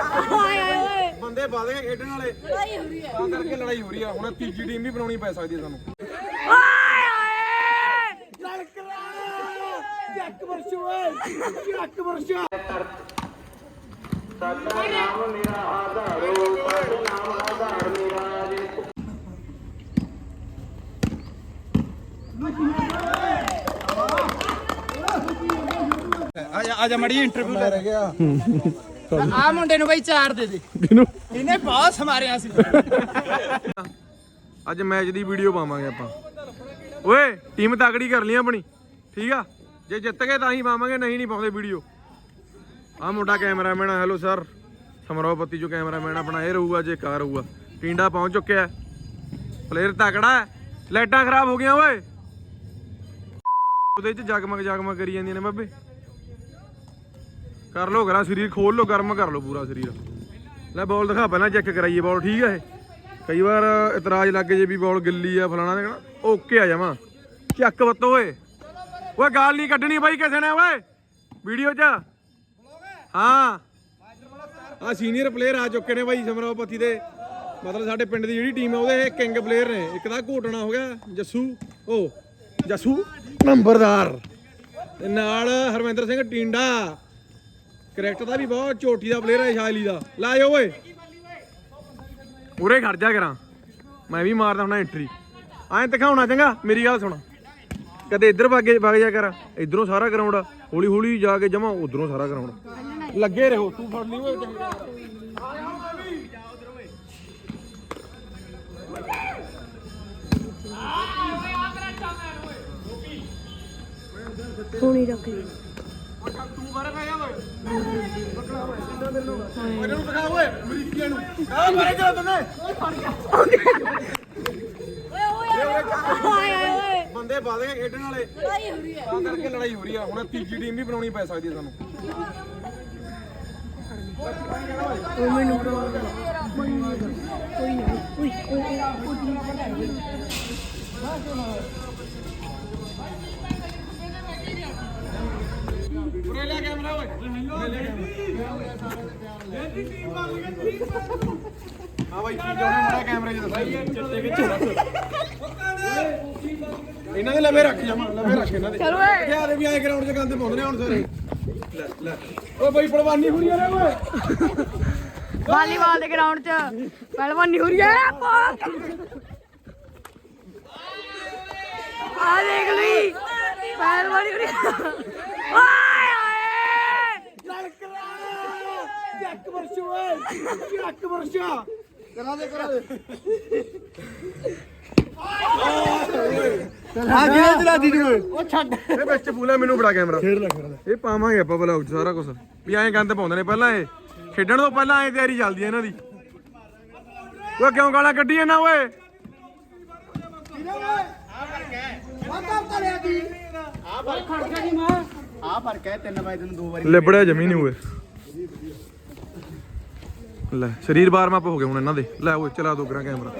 ਆਏ ਆਏ ਓਏ ਬੰਦੇ ਵੱਧ ਗਏ ਖੇਡਣ ਵਾਲੇ। ਲੜਾਈ ਹੋ ਰਹੀ ਹੈ। ਤਾਂ ਕਰਕੇ ਲੜਾਈ ਹੋ ਰਹੀ ਆ। ਹੁਣ ਤੀਜੀ ਟੀਮ ਵੀ ਬਣਾਉਣੀ ਪੈ ਸਕਦੀ ਹੈ ਸਾਨੂੰ। ਆਏ ਆਏ। ਜੱਕ ਵਰਸ਼ ਓਏ ਜੱਕ ਵਰਸ਼ ਆਜਾ ਮੜੀ ਇੰਟਰਵਿਊ ਲੈ ਗਿਆ। ਆ ਮੁੰਡੇ ਨੂੰ ਬਈ ਚਾਰ ਦੇ ਦੇ। ਕਿਨੂੰ? ਇਹਨੇ ਬਹੁਤ ਸਮਾਰਿਆ ਸੀ। ਅੱਜ ਮੈਚ ਦੀ ਵੀਡੀਓ ਪਾਵਾਂਗੇ ਆਪਾਂ। ਓਏ ਟੀਮ ਤਗੜੀ ਕਰ ਲਈ ਆਪਣੀ। ਠੀਕ ਆ? ਜੇ ਜਿੱਤ ਗਏ ਤਾਂ ਹੀ ਪਾਵਾਂਗੇ ਨਹੀਂ ਨਹੀਂ ਪਾਉਂਦੇ ਵੀਡੀਓ। ਆ ਮੁੰਡਾ ਕੈਮਰਾਮੈਨ ਹੈਲੋ ਸਰ। ਸਮਰਾਵਪਤੀ ਜੋ ਕੈਮਰਾਮੈਨ ਆਪਣਾ ਇਹ ਰਹੂਗਾ ਜੇ ਕਾਰ ਰਹੂਗਾ। ਟਿੰਡਾ ਪਹੁੰਚ ਚੁੱਕਿਆ ਪਲੇਅਰ ਤਕੜਾ ਹੈ। ਲਾਈਟਾਂ ਖਰਾਬ ਹੋ ਗਈਆਂ ਓਏ। ਉਹਦੇ ਚ ਜਗਮਗ ਜਗਮਗ ਕਰੀ ਜਾਂਦੀਆਂ ਨੇ ਬਾਬੇ। ਕਰ ਲੋ ਗਰਾ ਸਰੀਰ, ਖੋਲ ਲੋ ਗਰਮ ਕਰ ਲੋ ਪੂਰਾ ਸਰੀਰ। ਲੈ ਬਾਲ ਦਿਖਾ, ਪਹਿਲਾਂ ਚੈੱਕ ਕਰਾਈਏ ਬਾਲ ਠੀਕ ਹੈ ਇਹ? ਕਈ ਵਾਰ ਇਤਰਾਜ਼ ਲੱਗ ਜੇ ਵੀ ਬਾਲ ਗਿੱਲੀ ਆ ਫਲਾਣਾ ਦੇਖਣਾ ਓਕੇ ਆ ਜਾਵਾਂ ਚੱਕ ਬੱਤੋ ਓਏ। ਓਏ, ਗਾਲ ਨਹੀਂ ਕੱਢਣੀ ਬਾਈ ਕਿਸੇ ਨੇ, ਓਏ। ਵੀਡੀਓ 'ਚ। ਹਾਂ। ਆ ਸੀਨੀਅਰ ਪਲੇਅਰ ਆ ਚੁੱਕੇ ਨੇ ਬਾਈ ਸਮਰਾਵਪਤੀ ਦੇ। ਮਤਲਬ ਸਾਡੇ ਪਿੰਡ ਦੀ ਜਿਹੜੀ ਟੀਮ ਹੈ ਉਹਦੇ ਕਿੰਗ ਪਲੇਅਰ ਨੇ। ਇੱਕ ਦਾ ਘੋਟਣਾ ਹੋ ਗਿਆ, ਜੱਸੂ। ਓ, ਜੱਸੂ। ਨੰਬਰਦਾਰ। ਨਾਲ ਹਰਮਿੰਦਰ ਸਿੰਘ ਟਿੰਡਾ। ਕਰੈਕਟਰ ਦਾ ਵੀ ਬਹੁਤ ਚੋਟੀ ਦਾ ਪਲੇਅਰ ਹੈ ਸ਼ਾਇਲੀ ਦਾ। ਲੈ ਜਾ ਓਏ। ਉਰੇ ਖੜ ਜਾ ਕਰਾਂ। ਮੈਂ ਵੀ ਮਾਰਦਾ ਹੁਣਾ ਐਂਟਰੀ ਐਂ ਦਿਖਾਉਣਾ ਚੰਗਾ, ਮੇਰੀ ਗੱਲ ਸੁਣ। ਕਦੇ ਇੱਧਰ ਭਾਗੇ ਵਗ ਜਾ ਕਰ। ਇਧਰੋਂ ਸਾਰਾ ਗਰਾਊਂਡ ਹੌਲੀ ਹੌਲੀ ਜਾ ਕੇ ਜਮਾ ਉਧਰੋਂ ਸਾਰਾ ਗਰਾਊਂਡ ਲੱਗੇ ਰਹੋ, ਤੂੰ ਫੜ ਲਈ ਓਏ। ਸੋਣੀ ਰੱਖ ਲਈ ਮੈਨੂੰ ਦਿਖਾ ਓਏ ਅਮਰੀਕੀਆਂ ਨੂੰ। ਆ ਮਾਰੇ ਜਾ ਤੰਨੇ? ਓਏ ਆਏ ਓਏ ਬੰਦੇ ਗਏ ਖੇਡਣ ਵਾਲੇ। ਲੜਾਈ ਹੋ ਰਹੀ ਹੈ। ਤਾਂ ਕਰਕੇ ਲੜਾਈ ਹੋ ਰਹੀ ਆ। ਹੁਣ ਤੀਜੀ ਟੀਮ ਵੀ ਬਣਾਉਣੀ ਪੈ ਸਕਦੀ ਹੈ ਸਾਨੂੰ। ਉਹ ਮੈਨੂੰ ਹਾਂ ਬਾਈ ਕੀ ਜਾਉਣਾ ਮੁੰਡਾ ਕੈਮਰੇ 'ਚ ਦੱਸੋ ਚਿੱਟੇ ਵਿੱਚ ਇਹਨਾਂ ਦੇ ਲਵੇ ਰੱਖ ਜਾਵਾਂ ਲਵੇ ਰੱਖ ਇਹਨਾਂ ਦੇ ਚਲ ਓਏ ਕਿਹਾ ਦੇ ਵੀ ਆਏ ਗਰਾਊਂਡ 'ਚ ਗੰਦ ਪਾਉਂਦੇ ਨੇ ਹੁਣ ਸਾਰੇ ਲੈ ਲੈ ਓਏ ਬਾਈ ਪੜਵਾਨੀ ਹੋਣੀ ਆ ਰੇ ਓਏ ਵਾਲੀਬਾਲ ਦੇ ਗਰਾਊਂਡ 'ਚ। ਪਹਿਲਵਾਨੀ ਹੋ ਰਹੀ ਹੈ। ਆ ਦੇਖ ਲਈ। ਪਹਿਲਵਾਨੀ ਹੋ ਰਹੀ ਹੈ। ਆਏ ਜੱਕ ਵਰਸ਼ ਓਏ। ਜੱਕ ਵਰਸ਼ਾ? ਕਰਾ ਦੇ ਕਰਾ ਦੇ। ਆ ਜਿਹੜਾ ਚਲਾ ਦੀ ਓਏ ਉਹ ਛੱਡ। ਇਹ ਵਿੱਚ ਬੂਲਾ ਮੈਨੂੰ ਬੜਾ ਕੈਮਰਾ ਖੇਡ ਲੈ ਖੇਡ ਲੈ। ਇਹ ਪਾਵਾਂਗੇ ਆਪਾਂ ਵਲੌਗ 'ਚ ਸਾਰਾ ਕੁਝ ਵੀ ਐਂ ਗੰਦ ਪਾਉਂਦੇ ਨੇ ਪਹਿਲਾਂ ਇਹ। ਖੇਡਣ ਤੋਂ ਪਹਿਲਾਂ ਐਂ ਤਿਆਰੀ ਚੱਲਦੀ ਹੈ ਇਹਨਾਂ ਦੀ। ਓਏ ਕਿਉਂ ਗਾਲਾਂ ਕੱਢੀ ਜਾਂਦਾ ਓਏ? ਆ ਪਰ ਕਹਿ ਤਿੰਨ ਵਜੇ ਤੈਨੂੰ ਦੋ ਵਾਰੀ ਲਿਬੜਿਆ ਜਮੀ ਨਹੀਂ ਓਏ। ਲੈ ਸਰੀਰ ਬਾਰਮ ਅਪ ਹੋ ਗਏ ਹੁਣ ਇਹਨਾਂ ਦੇ। ਲੈ ਓਏ ਚਲਾ ਦੋ ਗਰਾ ਕੈਮਰਾ।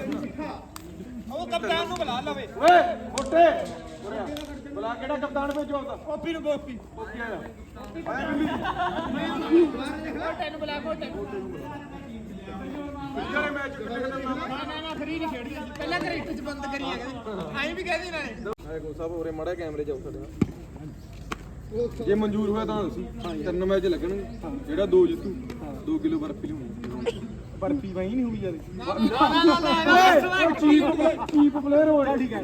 ਉਹ ਕਪਤਾਨ ਨੂੰ ਬੁਲਾ ਲਵੇ। ਓਏ ਮੋਟੇ ਬੁਲਾ ਕਿਹੜਾ ਕਪਤਾਨ ਭੇਜੋ ਆਪਦਾ ਕੋਪੀ ਨੂੰ ਕੋਪੀ ਓਕੇ ਆ। ਤੈਨੂੰ ਬੁਲਾ ਕੋਟੇ ਜਿਹੜੇ ਮੈਚ ਨਾ ਨਾ ਨਾ ਫਰੀ ਨਹੀਂ ਖੇਡੀ ਪਹਿਲਾਂ ਕ੍ਰਿਕਟ ਚ ਬੰਦ ਕਰੀ ਆ ਕਹਿੰਦੇ ਐਂ ਵੀ ਕਹਿੰਦੇ ਨਾਲੇ ਆਏ ਕੋ ਸਭ ਉਰੇ ਮੜਾ ਕੈਮਰੇ ਜਾਓ ਸਾਡੇ ਨਾਲ। ਜੇ ਮਨਜ਼ੂਰ ਹੋਇਆ ਤਾਂ ਦੱਸੀ ਤਿੰਨ ਮੈਚ ਲੱਗਣਗੇ। ਜਿਹੜਾ ਦੋ ਜਿੱਤੂ 2 ਕਿਲੋ ਬਰਫੀ ਲਿਆਉਣੀ। ਬਰਫੀ ਵਹੀਂ ਨਹੀਂ ਹੋਈ ਜਾਂਦੀ। ਓਏ ਚੀਪ ਚੀਪ ਪਲੇਅਰ ਹੋਏ ਠੀਕ ਹੈ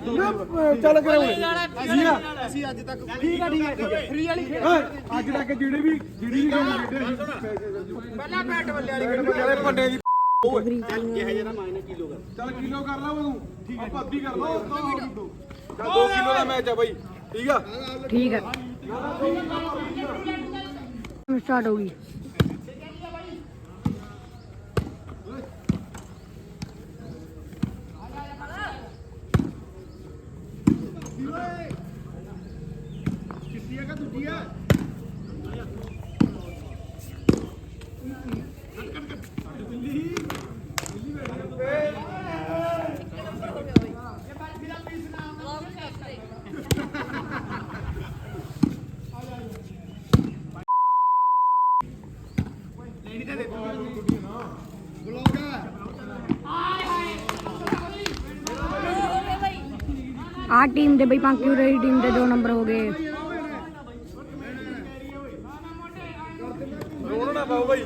ਚੱਲ ਕਰੇ ਓਏ ਠੀਕ ਆ ਅਸੀਂ ਅੱਜ ਤੱਕ ਠੀਕ ਆ ਠੀਕ ਆ ਫਰੀ ਵਾਲੀ ਖੇਡ। ਅੱਜ ਤੱਕ ਜਿਹੜੀ ਵੀ ਜਿਹੜੀ ਵੀ ਗੇਮ ਖੇਡੇ ਪਹਿਲਾਂ ਬੈਟ ਬੱਲੇ ਵਾਲੀ ਸੀ ਜਿਹੜੇ ਪੰਡੇ ਦੀ ਓਏ ਜਿਹੇ ਜਿਹੜਾ ਮਾਇਨੇ ਕਿਲੋ ਦਾ ਚੱਲ ਕਿਲੋ ਕਰ ਲਾ ਉਹ ਤੂੰ ਠੀਕ ਹੈ। ਆਪਾਂ ਅੱਧੀ ਕਰ ਲਾ ਚੱਲ 2 ਕਿਲੋ ਦਾ ਮੈਚ ਆ ਬਾਈ। ਠੀਕ ਆ? ਠੀਕ ਹੈ। ਸਟਾਰਟ ਹੋ ਗਈ। ਆਹ ਟੀਮ ਦੇ ਬਈ ਪੰਕਿਊ ਦੀ ਟੀਮ ਦੇ ਦੋ ਨੰਬਰ ਹੋ ਗਏ। ਰੋਣ ਨਾ ਪਾਓ ਬਾਈ।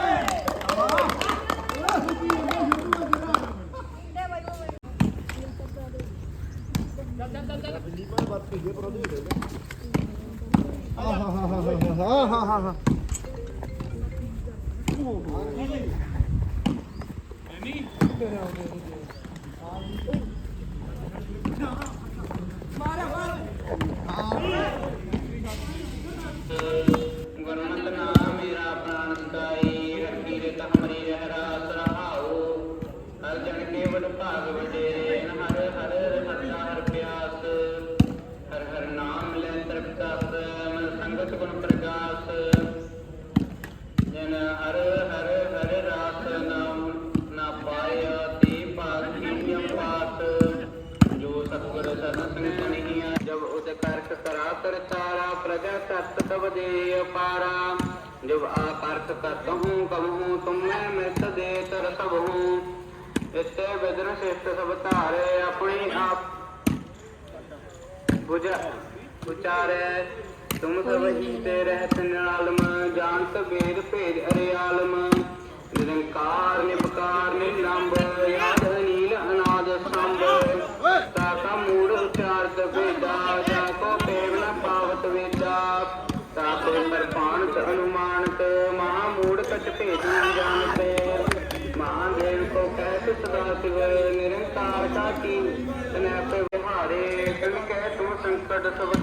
ਮਸਲ ਗੁਰਮਤਿ ਨਾਮ ਮੇਰਾ ਪ੍ਰਾਨ ਸਦਾਈ ਰੱਖੀ ਰਿਤ ਹਮਰੀ ਰਹਿ ਰਾਸ ਰਹਾਉ ਹਰ ਜਨ ਕੇਵਲ ਭਾਗ ਵਡੇਰੇ ਹਰ ਹਰ ਹਰਦਾ ਹਰ ਪਿਆਸ ਹਰ ਹਰ ਨਾਮ ਲੈ ਤ੍ਰਿਪਤਸ ਮਨ ਸੰਗਤ ਗੁਣ ਪ੍ਰਗਾਸ ਜਨ ਹਰ ਹਰ ਹਰ ਰਾਤ ਨਾਮ ਨਾ ਪਾਇਆ ਤੇ ਭਾਗੀਨਿ ਪਾਸ ਜੋ ਸਤਿਗੁਰ ਸਰਨ ਸੰਗ ਸੁਣੀਆ ਜਬ ਉਦ ਕਰਕ ਕਰਾ ਕਰ ਤਾਰਾ, ਪ੍ਰਜਾ ਤਤ ਤਬ ਦੇ ਅਪਾਰਾ। ਜਬ ਆਕਰਖ ਕਰਤ ਹੂੰ ਕਬਹੂੰ ਤੁਮੈ ਮਿਤ ਦੇ ਤਰ ਸਭ ਹੂੰ ਇਤੇ ਬਿਦਨ ਸਿਫਤ ਸਭ ਧਾਰੇ, ਆਪਣੀ ਆਪ ਬੁਝ ਉਚਾਰੈ ਤੁਮ ਸਭ ਹੀ ਤੇ ਰਹਿਤ ਨਿਰਾਲਮ, ਜਾਣਤ ਵੇਦ ਭੇਦ ਅਰੇ ਆਲਮ। ਨਿਰੰਕਾਰ ਨਿਪਕਾਰ ਨਿਰੰਭ ਯਾਦ ਅਨੀਲ ਅਨਾਦ ਸੰਭ। ਤਾ ਕਾ ਮੂੜ ਉਚਾਰਤ ਵੇਦਾ, ਜਾ ਕੋ ਟੇਵ ਨ ਪਾਵਤ ਵੇਦਾ। ਤਾ ਤੇ ਪਰਪਾਣਤ ਅਨੁਮਾਨਤ, ਮਹਾ ਮੂੜ ਕਛ ਭੇਦ ਨ ਜਾਣਤੇ। ਮਹਾਦੇਵ ਕੋ ਕਹਿ ਸਦਾ ਸਿਵ, ਨਿਰੰਕਾਰ ਕਾ ਕੀ ਤਨੈ ਪੇ ਵਿਹਾਰੇ ਕਲ ਕਹਿ ਤੁਮ ਸੰਕਟ ਸਭ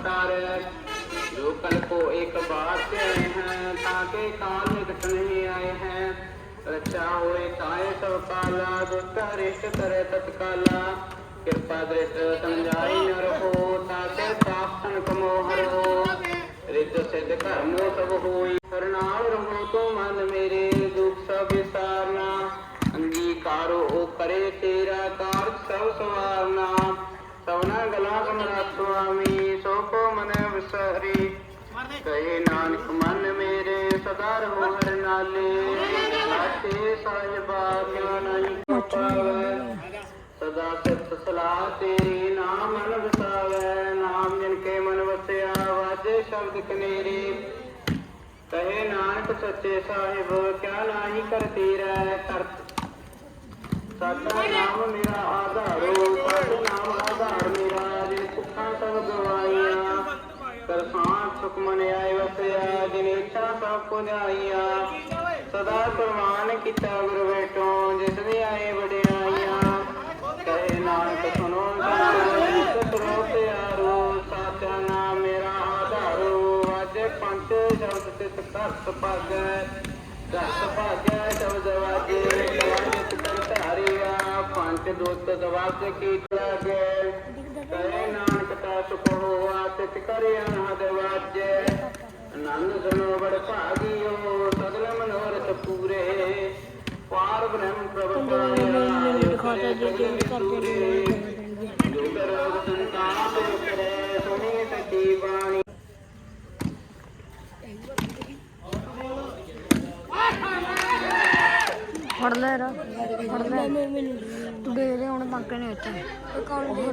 जो कल को एक बार से आए हैं, ताके काल घटने आए हैं। रचा हुए ताए सब काला, गुप्ता रिष्ट करे तत्काला। कृपा दृष्ट समझाई नर हो ताके पापन कमोहर हो। रिद्ध सिद्ध कर्मो सब हुई करनाव रहो तो मन मेरे, दुख सब विसारना। अंगीकारो करे तेरा कार्य सब सवारना। सवना ਕਹੇ ਨਾਨਕ, ਮਨ ਮੇਰੇ ਸਦਾ ਰਹੋ ਹਰ ਨਾਲੇ। ਸਾਚੇ ਸਾਹਿਬਾ ਕਿਉ ਨਹੀਂ ਪਾਵੈ ਸਦਾ ਸਿਫਤ ਸਲਾਹ ਤੇਰੀ, ਨਾਮ ਮਨ ਵਸਾਵੈ। ਨਾਮ ਜਿਨ ਕੇ ਮਨ ਵਸਿਆ, ਵਾਜੇ ਸ਼ਬਦ ਕਨੇਰੇ। ਕਹੇ ਨਾਨਕ, ਸੱਚੇ ਸਾਹਿਬ, ਕਿਆ ਨਾਹੀ ਕਰਤੀ ਰਹਿ ਕਰਤ ਸਾਡਾ ਨਾਮ ਮੇਰਾ ਆਧਾਰੋ ਸਾਡਾ ਨਾਮ ਆਧਾਰ ਮੇਰਾ ਜਿਨ ਭੁੱਖਾਂ ਸਭ ਗਵਾਈਆਂ ਕਰਸਾਂ ਸੁਖ ਮਨ ਆਏ ਵਸਿਆ ਜਿਨ ਇੱਛਾ ਸਭ ਪੁਜਾਈਆਂ। ਸਦਾ ਕੁਰਬਾਨ ਕੀਤਾ ਗੁਰ ਬੇਟੋ, ਜਿਸ ਦੇ ਆਏ ਵਡਿਆਈਆਂ। ਕਹੇ ਨਾਨਕ ਸੁਨੋ ਸੰਤ ਪਿਆਰੋ, ਸਾਚਾ ਨਾਮ ਮੇਰਾ ਆਧਾਰੋ। ਅੱਜ ਪੰਜ ਸ਼ਬਦ ਤਿਸ ਕਰਤ ਭਾਗੈ ਦਸ ਭਾਗੈ ਸ਼ਬਦ ਵਾਜੇ ਜਵਾਨਿਤ ਕਰ ਧਾਰਿਆ, ਪੰਜ ਦੋਸਤ ਦਵਾਸ ਕੀ ਲਾਗੇ। ਕਹੇ ਨਾਨਕ ਤਾ ਸੁਖ ਹੋਆ ਤਿਤ ਕਰੇ ਅਨਹਦ ਵਾਜੇ ਭਾਗਿਓ ਸਗਲ ਮਨੋਰਥ ਪੂਰੇ ਪਾਰ ਬ੍ਰਹਮ ਪ੍ਰਭ ਪਾਇਆ ਦਿਖਾਤਾ ਜੇ ਜੇ ਕਰਦੇ ਜੋ ਕਰੋ ਸੰਤਾਪ ਕਰੇ ਸੁਣੀ ਸੱਚੀ ਬਾਣੀ ਫੜ ਲੈ ਰਾ, ਫੜ ਲੈ। ਤੂੰ ਦੇ ਦੇ, ਹੁਣ ਪੰਕੇ ਨੇ ਕੌਣ ਦੇ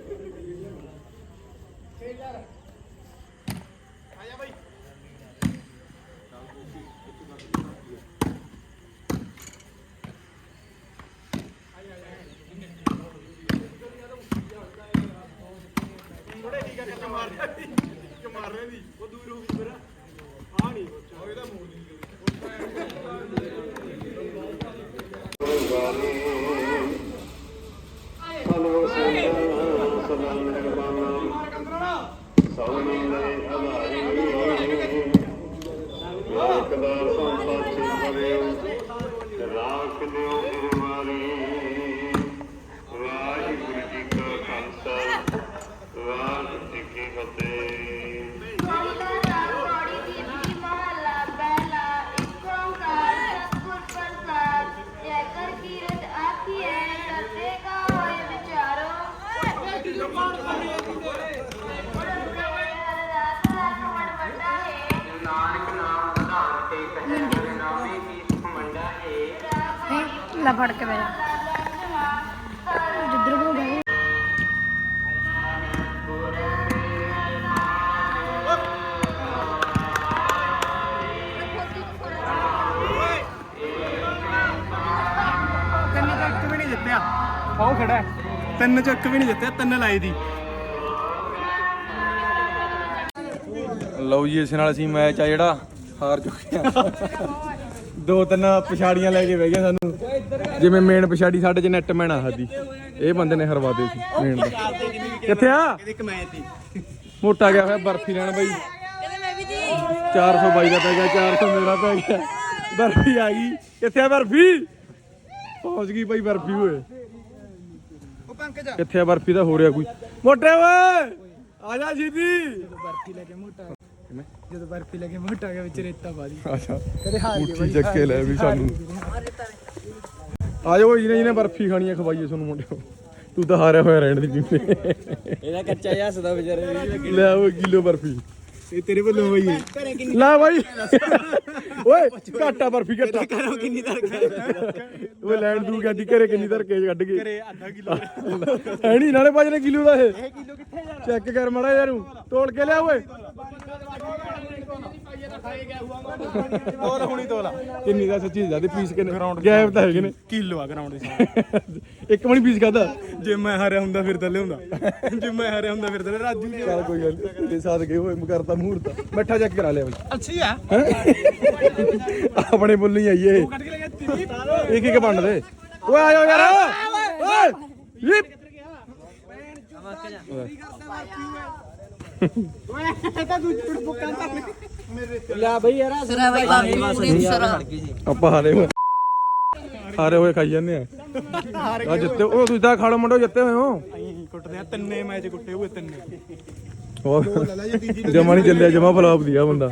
everybody. ਲੈ ਫੜ ਕੇ ਜਾ ਜਿੱਧਰ ਕੋ ਗਏ। ਤਿੰਨ ਚ ਇੱਕ ਵੀ ਨਹੀਂ ਜਿੱਤਿਆ। ਆਹ ਖੜਾ। ਹੈ। ਤਿੰਨ ਚ ਇੱਕ ਵੀ ਨਹੀਂ ਜਿੱਤਿਆ ਤਿੰਨ ਲਾਈ ਦੀ। ਲਓ ਜੀ ਇਸ ਨਾਲ ਅਸੀਂ ਮੈਚ ਆ ਜਿਹੜਾ ਹਾਰ ਚੁੱਕੇ ਆ। ਦੋ ਤਿੰਨ ਪਛਾੜੀਆਂ ਲੈ ਕੇ ਬਹਿ ਗਏ ਸਾਨੂੰ। ਜਿਵੇਂ ਮੇਨ ਪਛਾੜੀ ਸਾਡੇ ਚ ਨੈਟਮੈਨ ਆ ਸਾਡੀ। ਇਹ ਬੰਦੇ ਨੇ ਹਰਵਾਦੇ ਸੀ ਮੇਨ ਦਾ। ਕਿੱਥੇ ਆ? ਮੋਟਾ ਗਿਆ ਹੋਇਆ ਬਰਫੀ ਲੈਣ ਬਾਈ। 400 ਬਾਈ ਦਾ ਪੈ ਗਿਆ 400 ਮੇਰਾ ਪੈ ਗਿਆ। ਬਰਫੀ ਆ ਗਈ। ਕਿੱਥੇ ਆ ਬਰਫੀ? ਪਹੁੰਚ ਗਈ ਬਾਈ ਬਰਫੀ ਹੋਏ ਉਹ ਕਿੱਥੇ ਆ ਬਰਫੀ ਦਾ ਹੋ ਰਿਹਾ ਕੋਈ? ਮੋਟੇ ਓਏ! ਆ ਜਾ ਜੀਦੀ। ਬਰਫੀ ਲੈ ਕੇ ਮੋਟਾ ਜਦੋਂ ਬਰਫੀ ਲੈ ਕੇ ਮੋਟਾ ਗਿਆ ਵਿੱਚ ਰੇਤਾ ਪਾ ਦੀ ਅੱਛਾ ਕਦੇ ਹਾਰ ਗਏ ਮੁੱਠੀ ਚੱਕੇ ਲੈ ਵੀ ਸਾਨੂੰ। ਆ ਜਾਓ ਜਿਹਨੇ ਜਿਹਨੇ ਬਰਫੀ ਖਾਣੀ ਆ ਖਵਾਈਏ ਤੁਹਾਨੂੰ ਮੁੰਡਿਓ। ਤੂੰ ਤਾਂ ਹਾਰਿਆ ਹੋਇਆ ਰਹਿਣ ਦੀ ਜਿੰਨੇ। ਇਹਦਾ ਕੱਚਾ ਜਿਹਾ ਹੱਸਦਾ ਵਿਚਾਰੇ ਲੈ ਉਹ ਕਿਲੋ ਬਰਫੀ। ਇਹ ਤੇਰੇ ਵੱਲੋਂ ਬਈ ਘਰੇ ਕਿੰਨੀ ਲੈ ਬਾਈ। ਓਏ ਘਾਟਾ ਬਰਫੀ ਘਾਟਾ। ਕਰੋ ਕਿੰਨੀ ਦਰ ਓਏ ਲੈਣ ਦੂ ਗੱਡੀ ਘਰੇ ਕਿੰਨੀ ਧਰ ਕੇ ਕੱਢ ਗਏ ਘਰੇ ਅੱਧਾ ਕਿਲੋ। ਹੈ ਨਹੀਂ ਨਾਲੇ ਭਜਨੇ ਕਿਲੋ ਦਾ ਇਹ। ਇਹ ਕਿਲੋ ਕਿੱਥੇ ਜਾਣਾ? ਚੈੱਕ ਕਰ ਮੜਾ ਯਾਰ ਨੂੰ ਤੋਲ ਕੇ ਲਿਆ ਓਏ। ਤੋਲ ਹੁਣੀ ਤੋਲਾ। ਕਿੰਨੀ ਦਾ ਸੱਚੀ ਜ਼ਿਆਦਾ ਪੀਸ ਕਿੰਨੇ? ਗਾਇਬ ਤਾਂ ਹੈਗੇ ਨੇ। ਕਿਲੋ ਆ ਗਰਾਊਂਡ ਦੇ ਇੱਕ ਮਣੀ ਪੀਸ ਖਾਦਾ ਜੇ ਮੈਂ ਹਾਰਿਆ ਹੁੰਦਾ ਫਿਰ ਤਾਂ ਲਿਆਉਂਦਾ ਜੇ ਮੈਂ ਹਾਰਿਆ ਹੁੰਦਾ ਫਿਰ ਤਾਂ ਰਾਜੂ ਨੇ ਚੱਲ ਕੋਈ ਗੱਲ ਨੀ ਤੇਰੇ ਸਾਥ ਗਏ ਹੋਏ ਮਕਰਤਾ ਮੂਹਰਤ ਬੈਠਾ ਚੈੱਕ ਕਰਾ ਲਿਆ ਬਾਈ। ਅੱਛੀ ਆ। ਆਪਣੇ ਬੁੱਲ ਨਹੀਂ ਆਈਏ ਕੇ ਲੈ ਗਿਆ ਇੱਕ ਇੱਕ ਵੰਡ ਦੇ। ਓਏ ਆ ਜਾਓ ਯਾਰ। ਓਏ ਯਿਪ ਓਏ ਤਾਂ ਦੂਜੀ ਟੁੱਟ ਬੁੱਕਾਂ ਤਾਂ ਆਪਾਂ ਹਾਰੇ ਹੋਏ। ਹਾਰੇ ਹੋਏ ਖਾਈ ਜਾਂਦੇ ਆ। ਆ ਜਿੱਤੇ ਉਹ ਤੁਸੀਂ ਤਾਂ ਖਾਲੋ ਮੁੰਡੋ ਜਿੱਤੇ ਹੋਏ ਹੋ। ਅਸੀਂ ਕੁੱਟਦੇ ਆ ਤਿੰਨੇ ਮੈਚ ਕੁੱਟੇ ਹੋਏ ਤਿੰਨੇ। ਜਮਾ ਨਹੀਂ ਚੱਲਿਆ ਜਮਾ ਫਲਾਪ ਦਿਆ ਬੰਦਾ।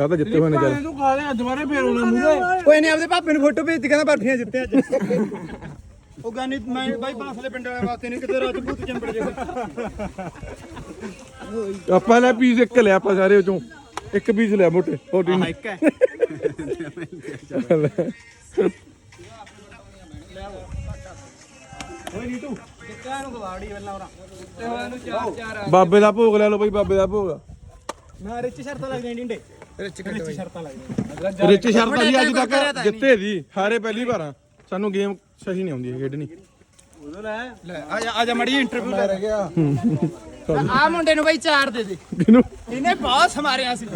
ਆ ਤਾਂ ਜਿੱਤੇ ਹੋਏ ਨੇ ਚੱਲ। ਤੂੰ ਖਾ ਲਿਆ ਦੁਬਾਰੇ ਫੇਰ ਆਉਣਾ ਮੂਰੇ ਕੋਈ ਨਹੀਂ ਆਪਦੇ ਪਾਪੇ ਨੂੰ ਫੋਟੋ ਭੇਜ ਕਹਿੰਦਾ ਬਰਫੀਆਂ ਜਿੱਤੇ ਅੱਜ। ਉਹ ਗਾਨੀ ਮੈਂ ਬਾਈ ਬਾਸਲੇ ਪਿੰਡ ਵਾਲੇ ਵਾਸਤੇ ਨਹੀਂ ਕਿਤੇ ਰਾਜਪੂਤ ਚੰਬੜ ਜੇ। ਆਪਾਂ ਲੈ ਪੀਸ ਇੱਕ ਲਿਆ ਆਪਾਂ ਸਾਰੇ ਚੋਂ ਇੱਕ ਪੀਸ ਲਿਆ ਮੋਟੇ ਪ੍ਰੋਟੀਨ ਇੱਕ ਹੈ। ਬਾਬੇ ਦਾ ਭੋਗ ਲੈ ਲਓ ਬਈ ਬਾਬੇ ਦਾ ਭੋਗ। ਮੈਂ ਰਿਚ ਸ਼ਰਤਾਂ ਲੱਗਦੀਆਂ ਡਿੰਡੇ। ਰਿਚ ਰਿਚ ਸ਼ਰਤਾਂ ਲੱਗਦੀਆਂ। ਰਿਚ ਸ਼ਰਤਾਂ ਜੀ ਅੱਜ ਤੱਕ ਜਿੱਤੇ ਦੀ ਹਾਰੇ ਪਹਿਲੀ ਵਾਰ ਸਾਨੂੰ ਗੇਮ ਸਹੀ ਨਹੀਂ ਆਉਂਦੀ ਖੇਡਣੀ। ਉਦੋਂ ਲੈ। ਲੈ ਆ ਜਾ ਆ ਜਾ ਮੜੀ ਇੰਟਰਵਿਊ ਲੈ ਰਹਿ ਗਿਆ। ਆ ਮੁੰਡੇ ਨੂੰ ਬਾਈ ਚਾਰ ਦੇ ਦੇ। ਕਿਨੂੰ ਇਹਨੇ ਬਹੁਤ ਸਮਾਰਿਆ ਸੀ।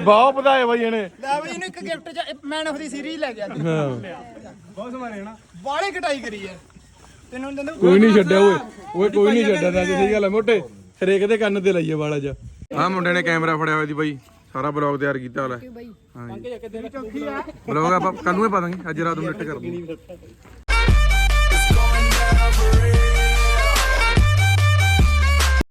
ਬਹੁਤ ਵਧਾਏ ਬਾਈ ਇਹਨੇ। ਲੈ ਬਈ ਇਹਨੂੰ ਇੱਕ gift man of the series ਲੈ ਗਿਆ। ਸੀ ਹਾਂ। ਬਹੁਤ ਸਮਾਰਿਆ ਨਾ। ਬਾਲੇ ਕਟਾਈ ਕਰੀ ਯਾਰ ਤੈਨੂੰ ਦਿੰਦੇ ਕੋਈ ਨਹੀਂ ਛੱਡਿਆ ਓਏ। ਓਏ ਕੋਈ ਨਹੀਂ ਛੱਡਿਆ ਤਾਂ ਸਹੀ ਗੱਲ ਹੈ ਮੋਟੇ ਹਰੇਕ ਦੇ ਕੰਨ ਤੇ ਲਾਈਏ ਵਾਲਾ ਜਾ ਆ ਮੁੰਡੇ ਨੇ ਕੈਮਰਾ ਫੜਿਆ ਹੋਇਆ ਸੀ ਬਾਈ ਸਾਰਾ ਬਲੌਗ ਤਿਆਰ ਕੀਤਾ ਹੋਇਆ ਹਾਂ ਬਲੌਗ ਆਪਾਂ ਕੱਲ ਨੂੰ ਹੀ ਪਾ ਦਾਂਗੇ ਅੱਜ ਰਾਤ ਨੂੰ ਨਿੱਟ ਕਰ ਦੂੰਗੇ